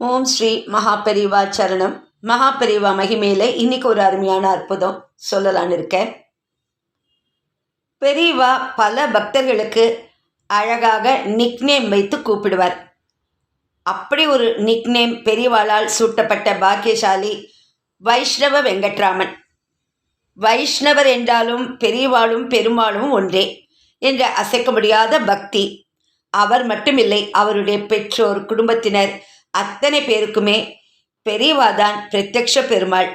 ஓம் ஸ்ரீ மகாபெரிவா சரணம். மகாபெரிவா மகிமேலே இன்னைக்கு ஒரு அருமையான அற்புதம் சொல்லலான்னு இருக்கேன். பெரியவா பல பக்தர்களுக்கு அழகாக நிக்நேம் வைத்து கூப்பிடுவார். அப்படி ஒரு நிக்நேம் பெரியவாளால் சூட்டப்பட்ட பாக்கியசாலி வைஷ்ணவ வெங்கட்ராமன். வைஷ்ணவர் என்றாலும் பெரியவாளும் பெருமாளும் ஒன்றே என்ற அசைக்க முடியாத பக்தி. அவர் மட்டுமில்லை அவருடைய பெற்றோர் குடும்பத்தினர் அத்தனை பேருக்குமே பெரியவாதான் பிரத்யக்ஷ பெருமாள்.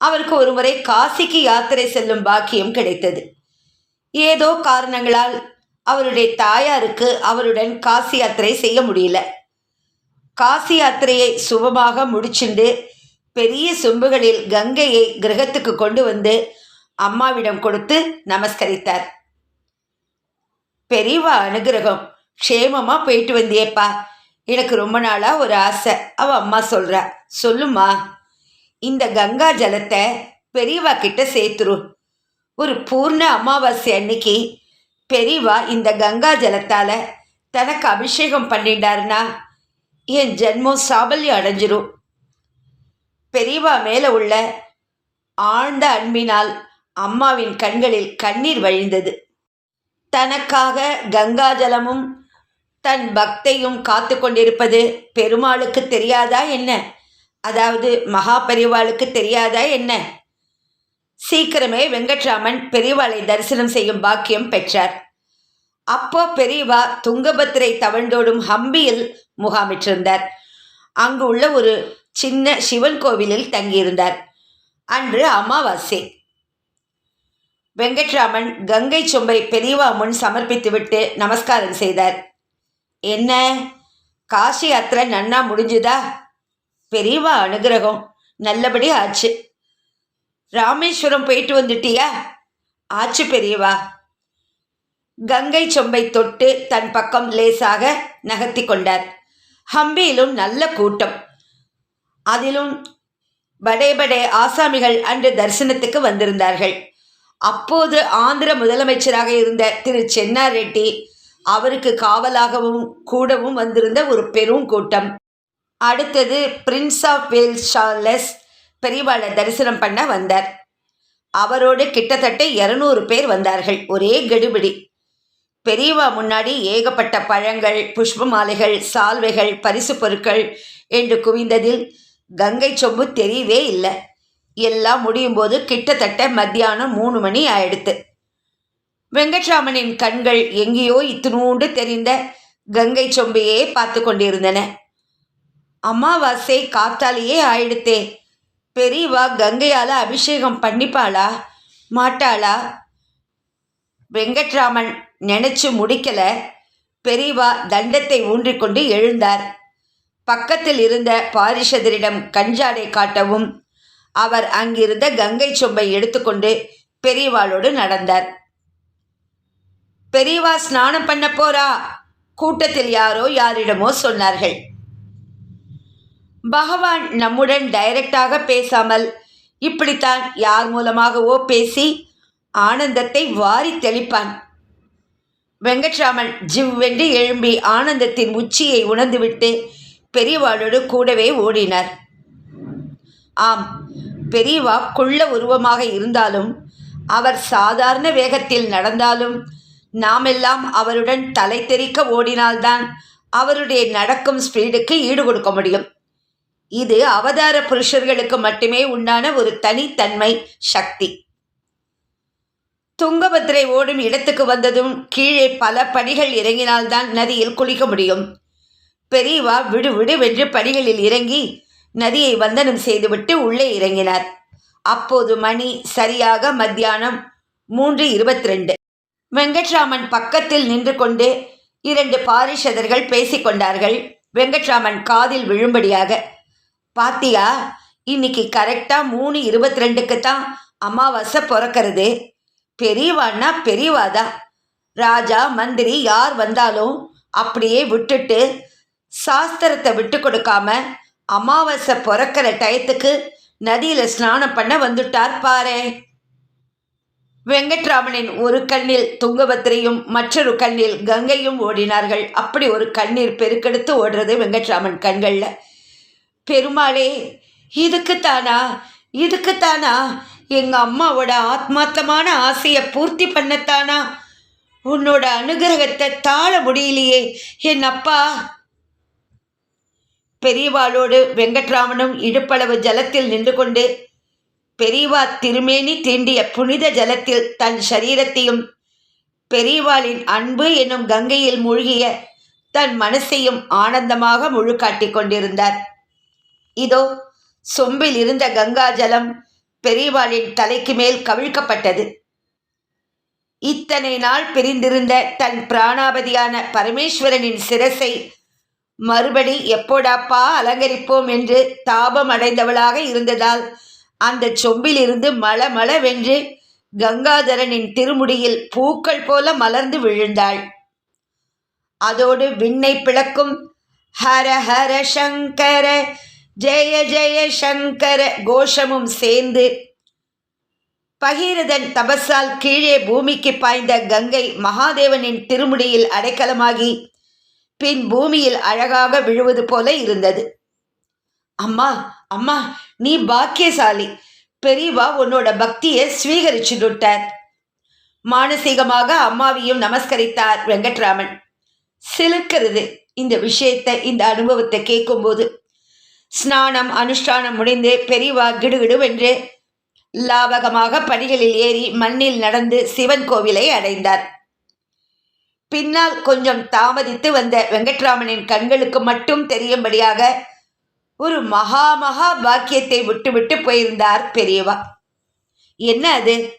அவருக்கு ஒருமுறை காசிக்கு யாத்திரை செல்லும் பாக்கியம் கிடைத்தது. ஏதோ காரணங்களால் அவருடைய தாயாருக்கு அவருடன் காசி யாத்திரை செய்ய முடியல. காசி யாத்திரையை சுபமாக முடிச்சுண்டு பெரிய சொம்புகளில் கங்கையை கிரகத்துக்கு கொண்டு வந்து அம்மாவிடம் கொடுத்து நமஸ்கரித்தார். பெரியவா அனுகிரகம் க்ஷேமமாக போயிட்டு வந்தியேப்பா. எனக்கு ரொம்ப நாளாக ஒரு ஆசை. அவ அம்மா சொல்கிறா சொல்லுமா இந்த கங்கா ஜலத்தை பெரியவா கிட்ட சேர்த்துரு. ஒரு பூர்ண அமாவாசை அன்னைக்கு பெரியவா இந்த கங்கா ஜலத்தால் தனக்கு அபிஷேகம் பண்ணிட்டாருன்னா என் ஜென்மம் சாபல்யம் அடைஞ்சிரும். பெரியவா மேலே உள்ள ஆழ்ந்த அன்பினால் அம்மாவின் கண்களில் கண்ணீர் வழிந்தது. தனக்காக கங்காஜலமும் தன் பக்தையும் காத்து கொண்டிருப்பது பெருமாளுக்கு தெரியாதா என்ன? அதாவது மகா பெரியவாளுக்கு தெரியாதா என்ன? சீக்கிரமே வெங்கட்ராமன் பெரியவாளை தரிசனம் செய்யும் பாக்கியம் பெற்றார். அப்போ பெரியவா துங்கபத்திரை தவழ்ந்தோடும் ஹம்பியில் முகாமிட்டிருந்தார். அங்கு உள்ள ஒரு சின்ன சிவன் கோவிலில் தங்கியிருந்தார். அன்று அமாவாசை. வெங்கட்ராமன் கங்கை சொம்பை பெரியவா முன் சமர்ப்பித்துவிட்டு நமஸ்காரம் செய்தார். என்ன? காசி யாத்திரை நன்னா முடிஞ்சுதா? பெரியவா அனுகிரகம். நல்லபடி ஆச்சு. ராமேஸ்வரம் போயிட்டு வந்துட்டியா? ஆச்சு பெரியவா. கங்கை சொம்பை தொட்டு தன் பக்கம் லேசாக நகர்த்தி கொண்டார். ஹம்பியிலும் நல்ல கூட்டம். அதிலும் படே படே ஆசாமிகள் அன்று தரிசனத்துக்கு வந்திருந்தார்கள். அப்போது ஆந்திர முதலமைச்சராக இருந்த திரு சென்னாரெட்டி அவருக்கு காவலாகவும் கூடவும் வந்திருந்த ஒரு பெரும் கூட்டம். அடுத்தது பிரின்ஸ் ஆஃப் வேல்ஸ் சார்லஸ் பெரியவாளை தரிசனம் பண்ண வந்தார். அவரோடு கிட்டத்தட்ட இரநூறு பேர் வந்தார்கள். ஒரே கெடுபிடி. பெரியவா முன்னாடி ஏகப்பட்ட பழங்கள் புஷ்ப மாலைகள் சால்வைகள் பரிசு பொருட்கள் என்று குவிந்ததில் கங்கை சொம்பு தெரியவே இல்லை. எல்லாம் முடியும் போது கிட்டத்தட்ட மத்தியானம் மூணு மணி ஆயிடுத்து. வெங்கட்ராமனின் கண்கள் எங்கேயோ இத்தினூண்டு தெரிந்த கங்கை சொம்பையே பார்த்து கொண்டிருந்தன. அமாவாசை காத்தாலேயே ஆயிடுத்தே. பெரியவா கங்கையால் அபிஷேகம் பண்ணிப்பாளா? மாட்டாளா? வெங்கட்ராமன் நினைச்சு முடிக்கல. பெரியவா தண்டத்தை ஊன்றிக்கொண்டு எழுந்தார். பக்கத்தில் இருந்த பாரிஷதரிடம் கஞ்சாடை காட்டவும் அவர் அங்கிருந்த கங்கை சொம்பை எடுத்துக்கொண்டு பெரியவாளோடு நடந்தார். பெரியவா ஸ்நானம் பண்ண போறா? கூட்டத்தில் யாரோ யாரிடமோ சொன்னார்கள். பகவான் நம்முடன் டைரக்டாக பேசாமல் இப்படித்தான் யார் மூலமாகவோ பேசி ஆனந்தத்தை வாரி தெளிப்பான். வெங்கட்ராமன் ஜிவ்வென்று எழும்பி ஆனந்தத்தின் உச்சியை உணர்ந்துவிட்டு பெரியவாளோடு கூடவே ஓடினார். ஆம் பெரியவா குள்ள உருவமாக இருந்தாலும் அவர் சாதாரண வேகத்தில் நடந்தாலும் நாமெல்லாம் அவருடன் தலை தெறிக்க ஓடினால்தான் அவருடைய நடக்கும் ஸ்பீடுக்கு ஈடு கொடுக்க முடியும். இது அவதார புருஷர்களுக்கு மட்டுமே உண்டான ஒரு தனித்தன்மை சக்தி. துங்கபத்திரை ஓடும் இடத்துக்கு வந்ததும் கீழே பல படிகள் இறங்கினால்தான் நதியில் குளிக்க முடியும். பெரியவா விடு விடு வென்று படிகளில் இறங்கி நதியை வந்தனம் செய்துவிட்டு உள்ளே இறங்கினார். அப்போது மணி சரியாக மத்தியானம் மூன்று இருபத்தி ரெண்டு வெங்கட்ராமன் பக்கத்தில் நின்று கொண்டு இரண்டு பாரிஷதர்கள் பேசிக்கொண்டார்கள் வெங்கட்ராமன் காதில் விழும்படியாக பாத்தியா இன்னைக்கு கரெக்டாக மூணு இருபத்தி ரெண்டுக்கு தான் அமாவாசை பிறக்கிறது. பெரியவான்னா பெரியவாதா. ராஜா மந்திரி யார் வந்தாலும் அப்படியே விட்டுட்டு சாஸ்திரத்தை விட்டு கொடுக்காம அமாவாசை பிறக்கிற டயத்துக்கு நதியில் ஸ்நானம் பண்ண வந்துட்டார் பாரு. வெங்கட்ராமனின் ஒரு கண்ணில் துங்கபத்திரையும் மற்றொரு கண்ணில் கங்கையும் ஓடினார்கள். அப்படி ஒரு கண்ணீர் பெருக்கெடுத்து ஓடுறது வெங்கட்ராமன் கண்களில். பெருமாளே இதுக்குத்தானா? இதுக்குத்தானா? எங்கள் அம்மாவோட ஆத்மார்த்தமான ஆசையை பூர்த்தி பண்ணத்தானா? உன்னோட அனுகிரகத்தை தாழ முடியலையே என் அப்பா. பெரியவாளோடு வெங்கட்ராமனும் இடுப்பளவு ஜலத்தில் நின்று கொண்டு பெரியவா திருமேனி தீண்டிய புனித ஜலத்தில் தன் சரீரத்தையும் பெரியவாளின் அன்பு என்னும் கங்கையில் மூழ்கிய தன் மனசையும் ஆனந்தமாக முழுக்காட்டி கொண்டிருந்தார். இதோ சொம்பில் இருந்த கங்கா ஜலம் பெரியவாளின் தலைக்கு மேல் கவிழ்க்கப்பட்டது. இத்தனை நாள் பிரிந்திருந்த தன் பிராணாபதியான பரமேஸ்வரனின் சிரசை மறுபடி எப்போடாப்பா அலங்கரிப்போம் என்று தாபம் அடைந்தவளாக இருந்ததால் அந்த சொம்பிலிருந்து மல வென்று கங்காதரனின் திருமுடியில் பூக்கள் போல மலர்ந்து விழுந்தாள். அதோடு விண்ணை பிளக்கும் ஹர ஹர சங்கர ஜெய ஜெய சங்கர கோஷமும் சேர்ந்து பகீரதன் தபஸால் கீழே பூமிக்கு பாய்ந்த கங்கை மகாதேவனின் திருமுடியில் அடைக்கலமாகி பின் பூமியில் அழகாக விழுவது போல இருந்தது. அம்மா அம்மா நீ பாக்கியசாலி. பெரியவா உன்னோட பக்தியை ஸ்வீகரிச்சுட்டார் மானசீகமாக அம்மாவையும் நமஸ்கரித்தார் வெங்கட்ராமன். சிலுக்கிறது இந்த விஷயத்தை இந்த அனுபவத்தை கேட்கும்போது. ஸ்நானம் அனுஷ்டானம் முடிந்து பெரியவா கிடுகிடுவென்று லாவகமாக படிகளில் ஏறி மண்ணில் நடந்து சிவன் கோவிலை அடைந்தார். பின்னால் கொஞ்சம் தாமதித்து வந்த வெங்கட்ராமனின் கண்களுக்கு மட்டும் தெரியும்படியாக ஒரு மகா மகா பாக்கியத்தை விட்டுவிட்டு போயிருந்தார் பெரியவா. என்ன அது?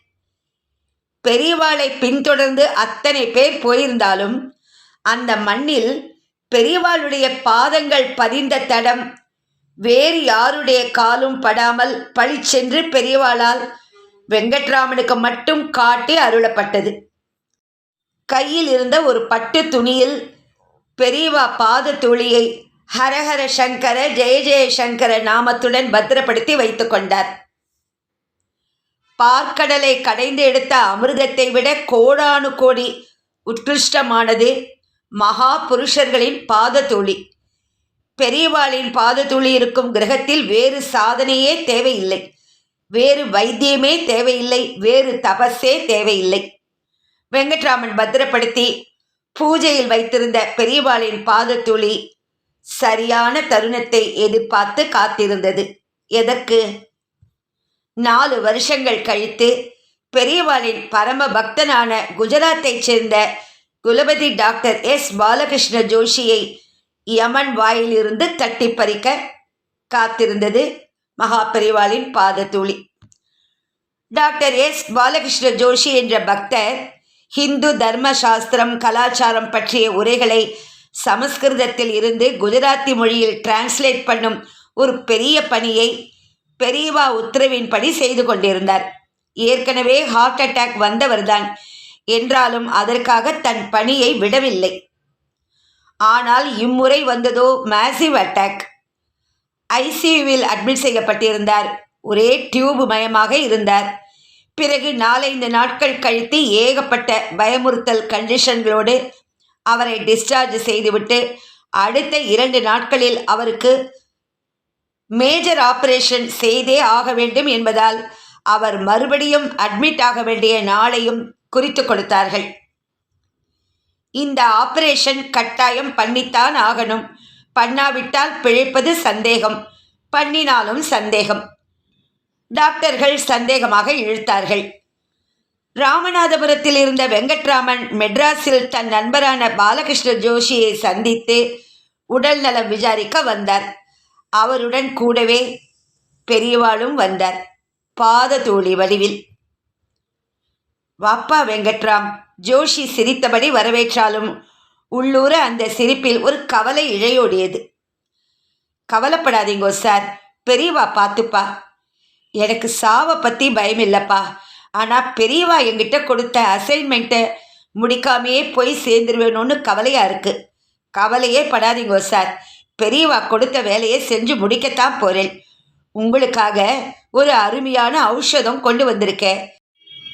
பெரியவாளை பின்தொடர்ந்து அத்தனை பேர் போயிருந்தாலும் அந்த மண்ணில் பெரியவாளுடைய பாதங்கள் பதிந்த தடம் வேறு யாருடைய காலும் படாமல் பழிச்சென்று பெரியவாளால் வெங்கட்ராமனுக்கு மட்டும் காட்டி அருளப்பட்டது. கையில் இருந்த ஒரு பட்டு துணியில் பெரியவா பாத துளியை ஹரஹர சங்கர ஜெய ஜெய சங்கர நாமத்துடன் பத்திரப்படுத்தி வைத்து கொண்டார். பார்க்கடலை கடைந்து எடுத்த அமிர்தத்தை விட கோடானு கோடி உத்கிருஷ்டமானது மகா புருஷர்களின் பாதத்துளி பெரியவாளின் பாதத்துளி இருக்கும் கிரகத்தில் வேறு சாதனையே தேவையில்லை. வேறு வைத்தியமே தேவையில்லை. வேறு தபஸே தேவையில்லை. வெங்கட்ராமன் பத்திரப்படுத்தி பூஜையில் வைத்திருந்த பெரியவாளின் பாதத்துளி சரியான தருணத்தை எதிர்பார்த்து காத்திருந்தது. எதற்கு? நாலு வருஷங்கள் கழித்து பெரியவாளின் பரம பக்தனான குஜராத்தைச் சேர்ந்த குலபதி டாக்டர் எஸ். பாலகிருஷ்ண ஜோஷியை யமன் வாயிலிருந்து தட்டி பறிக்க காத்திருந்தது மகா பெரிவாளின் பாதத்தூளி. Doctor S. பாலகிருஷ்ண ஜோஷி என்ற பக்தர் ஹிந்து தர்ம சாஸ்திரம் கலாச்சாரம் பற்றிய உரைகளை சமஸ்கிருதத்தில் இருந்து குஜராத்தி மொழியில் டிரான்ஸ்லேட் பண்ணும் ஒரு பெரிய பணியை பெரியவா உத்தரவின்படி செய்து கொண்டிருந்தார். ஏற்கனவே ஹார்ட் அட்டாக் வந்தவர்தான். என்றாலும் அதற்காக தன் பணியை விடவில்லை. ஆனால் இம்முறை வந்ததோ மேசிவ் அட்டாக் ஐசியூவில் அட்மிட் செய்யப்பட்டிருந்தார். ஒரே டியூப் மயமாக இருந்தார். பிறகு நாலைந்து நாட்கள் கழித்து ஏகப்பட்ட பயமுறுத்தல் கண்டிஷன்களோடு அவரை டிஸ்சார்ஜ் செய்துவிட்டு அடுத்த இரண்டு நாட்களில் அவருக்கு மேஜர் ஆபரேஷன் செய்தே ஆக வேண்டும் என்பதால் அவர் மறுபடியும் அட்மிட் ஆக வேண்டிய நாளையும் குறித்து கொடுத்தார்கள். இந்த ஆபரேஷன் கட்டாயம் பண்ணித்தான் ஆகணும். பண்ணாவிட்டால் பிழைப்பது சந்தேகம். பண்ணினாலும் சந்தேகம். டாக்டர்கள் சந்தேகமாக இழுத்தார்கள். ராமநாதபுரத்தில் இருந்த வெங்கட்ராமன் மெட்ராஸில் தன் நண்பரான பாலகிருஷ்ண ஜோஷியை சந்தித்து உடல் நலம் விசாரிக்க வந்தார். அவருடன் கூடவே பெரியவாளும் வந்தார். பாத தூளி வடிவில். வாப்பா வெங்கட்ராம் ஜோஷி சிரித்தபடி வரவேற்றாலும் உள்ளூர அந்த சிரிப்பில் ஒரு கவலை இழையோடியது. கவலைப்படாதீங்கோ சார் பெரியவா பார்த்துப்பா. எனக்கு சாவை பற்றி பயம் இல்லைப்பா ஆனால் பெரியவா என்கிட்ட கொடுத்த அசைன்மெண்ட்டை முடிக்காமையே போய் சேர்ந்துருவேணும்னு கவலையாக இருக்குது கவலையே படாதீங்கோ சார். பெரியவா கொடுத்த வேலையை செஞ்சு முடிக்கத்தான் போகிறேன் உங்களுக்காக ஒரு அருமையான ஔஷதம் கொண்டு வந்திருக்கேன்.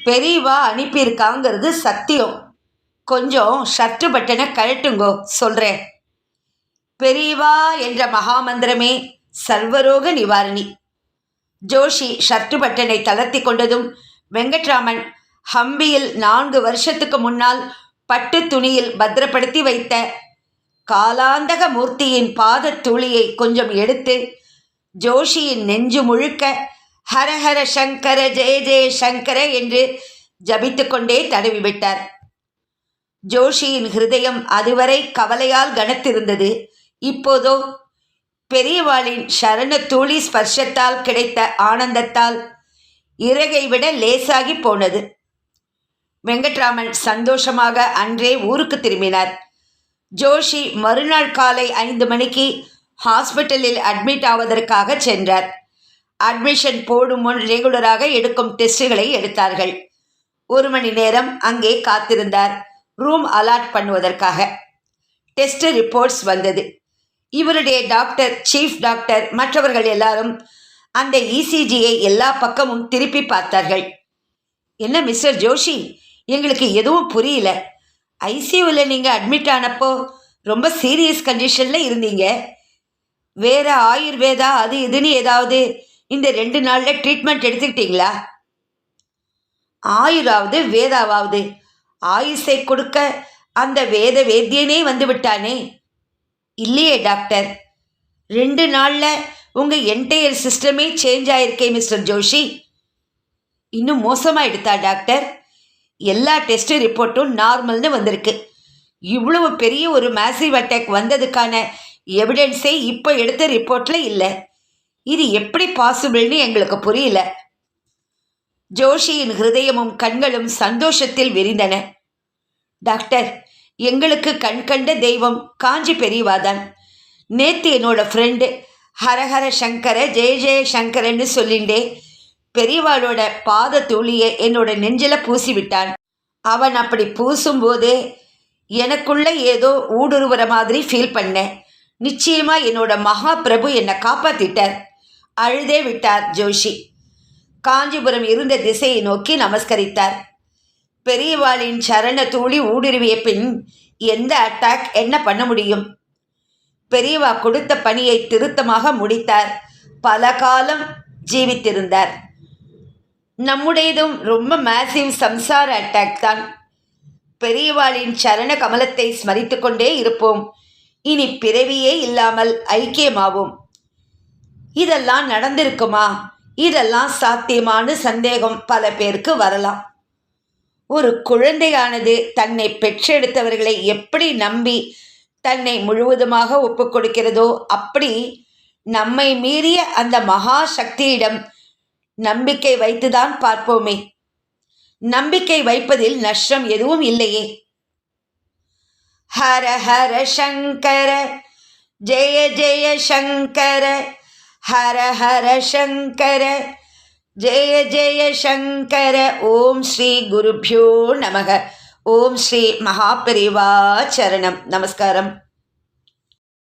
பெரியவா அனுப்பியிருக்காங்கிறது சத்தியம். கொஞ்சம் ஷர்ட்டு பட்டனை கழட்டுங்கோ சொல்கிறேன் பெரியவா என்ற மகாமந்திரமே சர்வரோக நிவாரணி. ஜோஷி ஷர்ட்டு பட்டனை தளர்த்தி கொண்டதும் வெங்கட்ராமன் ஹம்பியில் நான்கு வருஷத்துக்கு முன்னால் பட்டு துணியில் பத்திரப்படுத்தி வைத்த காலாந்தக மூர்த்தியின் பாதத் துளியை கொஞ்சம் எடுத்து ஜோஷியின் நெஞ்சு முழுக்க ஹரஹர சங்கர ஜெய ஜெய சங்கர என்று ஜபித்து கொண்டே தடவிவிட்டார் ஜோஷியின் ஹிருதயம் அதுவரை கவலையால் கனத்திருந்தது. இப்போதோ பெரியவாளின் சரண தூளி ஸ்பர்ஷத்தால் கிடைத்த ஆனந்தத்தால் இறகை விட லேசாகி போனது. வெங்கட்ராமன் சந்தோஷமாக அன்றே ஊருக்கு திரும்பினார். ஜோஷி மறுநாள் காலை ஐந்து மணிக்கு ஹாஸ்பிட்டலில் அட்மிட் ஆவதற்காக சென்றார். அட்மிஷன் போடும் முன் ரெகுலராக எடுக்கும் டெஸ்டுகளை எடுத்தார்கள். ஒரு மணி நேரம் அங்கே காத்திருந்தார். ரூம் அலாட் பண்ணுவதற்காக. டெஸ்ட் ரிப்போர்ட்ஸ் வந்தது. இவருடைய டாக்டர் சீஃப் டாக்டர் மற்றவர்கள் எல்லாரும் அந்த இசிஜியை எல்லா பக்கமும் திருப்பி பார்த்தார்கள். என்ன மிஸ்டர் ஜோஷி? எங்களுக்கு எதுவும் புரியல. ஐசியூவில் நீங்கள் அட்மிட் ஆனப்போ ரொம்ப சீரியஸ் கண்டிஷனில் இருந்தீங்க. வேற ஆயுர்வேதா அது இதுன்னு ஏதாவது இந்த ரெண்டு நாளில் ட்ரீட்மெண்ட் எடுத்துக்கிட்டீங்களா? ஆயுராவது வேதாவாவது. ஆயுசை கொடுக்க அந்த வேத வேத்தியனே வந்து விட்டானே. இல்லையே டாக்டர். ரெண்டு நாளில் உங்கள் என்டையர் சிஸ்டமே சேஞ்ச் ஆகிருக்கே மிஸ்டர் ஜோஷி. இன்னும் மோசமாக எடுத்தா டாக்டர் எல்லா டெஸ்ட் ரிப்போர்ட்டும் நார்மல்னு வந்திருக்கு. இவ்வளவு பெரிய ஒரு மேசிவ் அட்டாக் வந்ததுக்கான எவிடன்ஸே இப்போ எடுத்த ரிப்போர்ட்டில் இல்லை. இது எப்படி பாசிபிள்னு எங்களுக்கு புரியல. ஜோஷியின் ஹிருதயமும் கண்களும் சந்தோஷத்தில் விரிந்தன. டாக்டர் எங்களுக்கு கண் கண்ட தெய்வம் காஞ்சி பெரியவாதான் நேற்று என்னோடய ஃப்ரெண்டு ஹரஹர சங்கர ஜெய ஜெய சங்கரன்னு சொல்லிண்டே பெரியவாளோட பாத தூளியை என்னோட நெஞ்சில பூசி விட்டான் அவன் அப்படி பூசும்போதே எனக்குள்ள ஏதோ ஊடுருவுற மாதிரி ஃபீல் பண்ணேன் நிச்சயமாக என்னோட மகா பிரபு என்னை காப்பாற்றிட்டார் அழுதே விட்டார் ஜோஷி. காஞ்சிபுரம் இருந்த திசையை நோக்கி நமஸ்கரித்தார். பெரியவாளின் சரண தூளி ஊடுருவிய பின் எந்த அட்டாக் என்ன பண்ண முடியும்? பெரியவா கொடுத்த பணியை திருத்தமாக முடித்தார். பல காலம் ஜீவித்திருந்தார். நம்முடையதும் ரொம்ப மேசிவ் சம்சார அட்டாக் தான். பெரியவாளின் சரண கமலத்தை ஸ்மரித்து கொண்டே இருப்போம். இனி பிறவியே இல்லாமல் ஐக்கியமாவோம். இதெல்லாம் நடந்திருக்குமா? இதெல்லாம் சாத்தியமான சந்தேகம் பல பேருக்கு வரலாம். ஒரு குழந்தையானது தன்னை பெற்றெடுத்தவர்களை எப்படி நம்பி தன்னை முழுவதுமாக ஒப்புக் கொடுக்கிறதோ அப்படி நம்மை மீறிய அந்த மகா சக்தியிடம் நம்பிக்கை வைத்துதான் பார்ப்போமே. நம்பிக்கை வைப்பதில் நஷ்டம் எதுவும் இல்லையே. ஹர ஹர சங்கர ஜெய ஜெய சங்கர ஹர ஹர சங்கர ஜெய ஜெய சங்கர ஓம் ஸ்ரீ குருபியோ நமக. ஓம் ஸ்ரீ மகாபெரிவா சரணம் நமஸ்காரம்.